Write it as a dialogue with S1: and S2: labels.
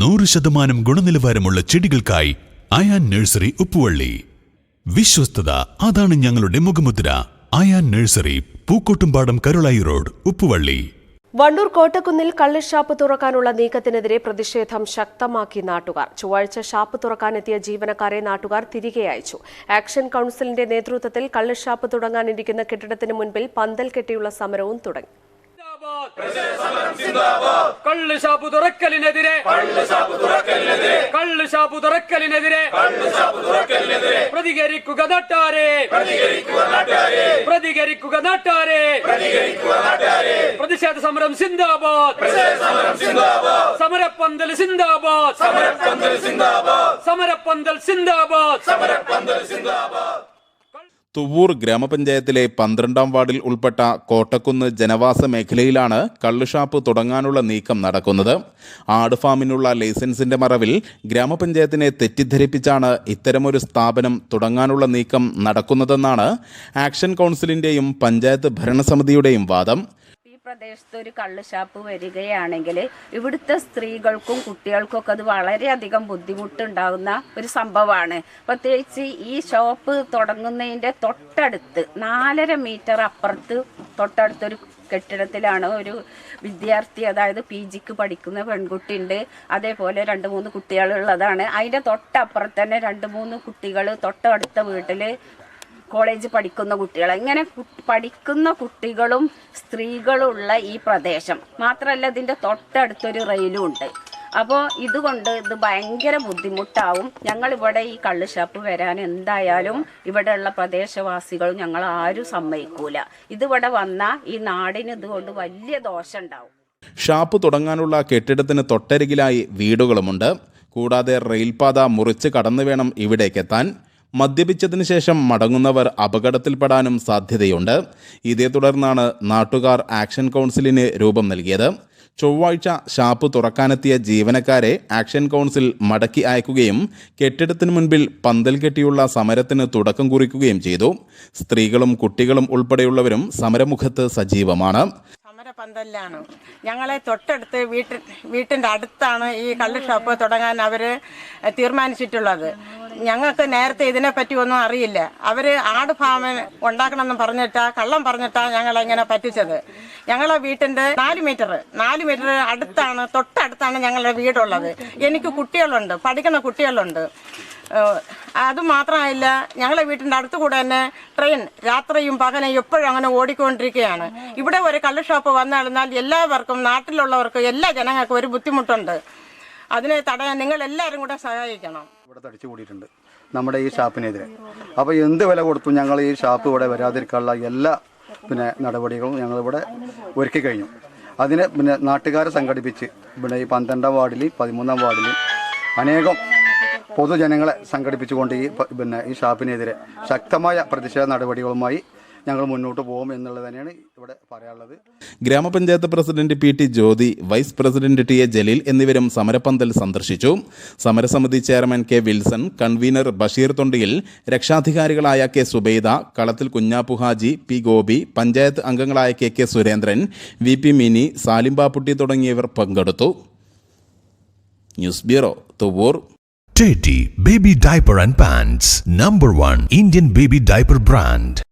S1: നൂറ് ശതമാനം ഗുണനിലവാരമുള്ള ചെടികൾക്കായി അയാൻ നഴ്സറി ഉപ്പുവള്ളി. വിശ്വസ്തത അതാണ് ഞങ്ങളുടെ മുഖമുദ്ര. Ayan nursery Pookkottumpadam Karulai road Uppuvally.
S2: Wandoor കോട്ടക്കുന്നിൽ കള്ളിഷാപ്പ് തുറക്കാനുള്ള നീക്കത്തിനെതിരെ പ്രതിഷേധം ശക്തമാക്കി നാട്ടുകാർ. ചൊവ്വാഴ്ച ഷാപ്പ് തുറക്കാനെത്തിയ ജീവനക്കാരെ നാട്ടുകാർ തിരികെ അയച്ചു. ആക്ഷൻ കൌൺസിലിന്റെ നേതൃത്വത്തിൽ കള്ളിഷാപ്പ് തുടങ്ങാനിരിക്കുന്ന കെട്ടിടത്തിന് മുൻപിൽ പന്തൽ കെട്ടിയുള്ള സമരവും തുടങ്ങി.
S3: കള്ള് ഷാപ്പ് തുറക്കലിനെതിരെ. കള്ള് ഷാപ്പ് തുറക്കലിനെതിരെ. പ്രതികരിക്കുക നാട്ടാരെ. പ്രതികരിക്കുക നാട്ടാരെ. പ്രതിഷേധ സമരം സിന്ദാബാദ് സമരപ്പന്തൽ സിന്ദാബാദ് സമരപ്പന്തൽ സിന്ദാബാദ്
S4: തുവ്വൂർ ഗ്രാമപഞ്ചായത്തിലെ പന്ത്രണ്ടാം വാർഡിൽ ഉൾപ്പെട്ട കോട്ടക്കുന്ന് ജനവാസ മേഖലയിലാണ് കള്ളുഷാപ്പ് തുടങ്ങാനുള്ള നീക്കം നടക്കുന്നത്. ആട് ഫാമിനുള്ള ലൈസൻസിന്റെ മറവിൽ ഗ്രാമപഞ്ചായത്തിനെ തെറ്റിദ്ധരിപ്പിച്ചാണ് ഇത്തരമൊരു സ്ഥാപനം തുടങ്ങാനുള്ള നീക്കം നടക്കുന്നതെന്നാണ് ആക്ഷൻ കൗൺസിലിന്റെയും പഞ്ചായത്ത് ഭരണസമിതിയുടെയും വാദം.
S5: പ്രദേശത്ത് ഒരു കള്ള് ഷാപ്പ് വരികയാണെങ്കിൽ ഇവിടുത്തെ സ്ത്രീകൾക്കും കുട്ടികൾക്കും ഒക്കെ അത് വളരെയധികം ബുദ്ധിമുട്ടുണ്ടാകുന്ന ഒരു സംഭവമാണ്. പ്രത്യേകിച്ച് ഈ ഷോപ്പ് തുടങ്ങുന്നതിന്റെ തൊട്ടടുത്ത് നാലര മീറ്റർ അപ്പുറത്ത് തൊട്ടടുത്തൊരു കെട്ടിടത്തിലാണ് ഒരു വിദ്യാർത്ഥി അതായത് പി ജിക്ക് പഠിക്കുന്ന പെൺകുട്ടി ഉണ്ട് അതേപോലെ രണ്ട് മൂന്ന് കുട്ടികളുള്ളതാണ്. അതിന്റെ തൊട്ടപ്പുറത്ത് തന്നെ രണ്ട് മൂന്ന് കുട്ടികൾ തൊട്ടടുത്ത വീട്ടിൽ കോളേജ് പഠിക്കുന്ന കുട്ടികൾ. ഇങ്ങനെ പഠിക്കുന്ന കുട്ടികളും സ്ത്രീകളും ഉള്ള ഈ പ്രദേശം. മാത്രമല്ല ഇതിന്റെ തൊട്ടടുത്തൊരു റെയിലും ഉണ്ട്. അപ്പോൾ ഇതുകൊണ്ട് ഇത് ഭയങ്കര ബുദ്ധിമുട്ടാവും. ഞങ്ങളിവിടെ ഈ കള്ള് ഷാപ്പ് വരാൻ എന്തായാലും ഇവിടെയുള്ള പ്രദേശവാസികളും ഞങ്ങൾ ആരും സമ്മതിക്കൂല. ഇതിവിടെ വന്നാൽ ഈ നാടിന് ഇതുകൊണ്ട് വലിയ ദോഷം ഉണ്ടാവും.
S4: ഷാപ്പ് തുടങ്ങാനുള്ള കെട്ടിടത്തിന് തൊട്ടരികിലായി വീടുകളുമുണ്ട്. കൂടാതെ റെയിൽപാത മുറിച്ച് കടന്നു വേണം ഇവിടേക്കെത്താൻ. മദ്യപിച്ചതിന് ശേഷം മടങ്ങുന്നവർ അപകടത്തിൽപ്പെടാനും സാധ്യതയുണ്ട്. ഇതേ തുടർന്നാണ് നാട്ടുകാർ ആക്ഷൻ കൗൺസിലിന് രൂപം നൽകിയത്. ചൊവ്വാഴ്ച ഷാപ്പ് തുറക്കാനെത്തിയ ജീവനക്കാരെ ആക്ഷൻ കൗൺസിൽ മടക്കി അയക്കുകയും കെട്ടിടത്തിന് മുൻപിൽ പന്തൽ കെട്ടിയുള്ള സമരത്തിന് തുടക്കം കുറിക്കുകയും ചെയ്തു. സ്ത്രീകളും കുട്ടികളും ഉൾപ്പെടെയുള്ളവരും സമരമുഖത്ത് സജീവമാണ്.
S6: പന്തലിലാണ് ഞങ്ങളെ തൊട്ടടുത്ത് വീട്ടിൽ വീട്ടിന്റെ അടുത്താണ് ഈ കള്ള് ഷോപ്പ് തുടങ്ങാൻ അവർ തീരുമാനിച്ചിട്ടുള്ളത്. ഞങ്ങൾക്ക് നേരത്തെ ഇതിനെപ്പറ്റി ഒന്നും അറിയില്ല. അവർ ആട് ഫാം ഉണ്ടാക്കണമെന്ന് പറഞ്ഞിട്ടാ കള്ളം പറഞ്ഞിട്ടാ ഞങ്ങൾ എങ്ങനെ പറ്റിച്ചത്. ഞങ്ങളെ വീട്ടിന്റെ നാല് മീറ്റർ നാല് മീറ്റർ അടുത്താണ് തൊട്ടടുത്താണ് ഞങ്ങളുടെ വീടുള്ളത്. എനിക്ക് കുട്ടികളുണ്ട് പഠിക്കുന്ന കുട്ടികളുണ്ട്. അത് മാത്രമല്ല ഞങ്ങളെ വീട്ടിന്റെ അടുത്ത് കൂടെ തന്നെ ട്രെയിൻ രാത്രിയും പകലും എപ്പോഴും അങ്ങനെ ഓടിക്കൊണ്ടിരിക്കുകയാണ്. ഇവിടെ ഒരു കള്ള് ഷോപ്പ് വന്നിരുന്നാൽ എല്ലാവർക്കും നാട്ടിലുള്ളവർക്കും എല്ലാ ജനങ്ങൾക്കും ഒരു ബുദ്ധിമുട്ടുണ്ട്. അതിനെ തടയാൻ നിങ്ങൾ എല്ലാവരും കൂടെ സഹായിക്കണം.
S7: ഇവിടെ തടിച്ചു കൂടിയിട്ടുണ്ട് നമ്മുടെ ഈ ഷാപ്പിനെതിരെ. അപ്പോൾ എന്ത് വില കൊടുത്തു ഞങ്ങൾ ഈ ഷാപ്പ് ഇവിടെ വരാതിരിക്കാനുള്ള എല്ലാ പിന്നെ നടപടികളും ഞങ്ങളിവിടെ ഒരുക്കി കഴിഞ്ഞു. അതിന് പിന്നെ നാട്ടുകാരെ സംഘടിപ്പിച്ച് ഇവിടെ ഈ പന്ത്രണ്ടാം വാർഡിൽ പതിമൂന്നാം വാർഡിൽ അനേകം പൊതുജനങ്ങളെ സംഘടിപ്പിച്ചുകൊണ്ട് ഈ പിന്നെ ഈ ഷാപ്പിനെതിരെ ശക്തമായ പ്രതിഷേധ നടപടികളുമായി ഞങ്ങൾ മുന്നോട്ട് പോകും എന്നുള്ളത് തന്നെയാണ് ഇവിടെ പറയാനുള്ളത്.
S4: Grama panchayat president P T Jyothi vice president T A Jaleel എന്നിവരും സമരപന്തൽ സന്ദർശിച്ചു. സമരസമിതി chairman K Wilson convener Basheer Thondiyil രക്ഷാധികാരികളായ K Subaida Kalathil Kunhappu Haji P Gopi panchayat അംഗങ്ങളായ K K Surendran V P Mini Salimbapputty തുടങ്ങിയവർ പങ്കെടുത്തു. News bureau Thuvvur
S1: Teddy Baby Diaper and Pants Number one Indian baby diaper brand.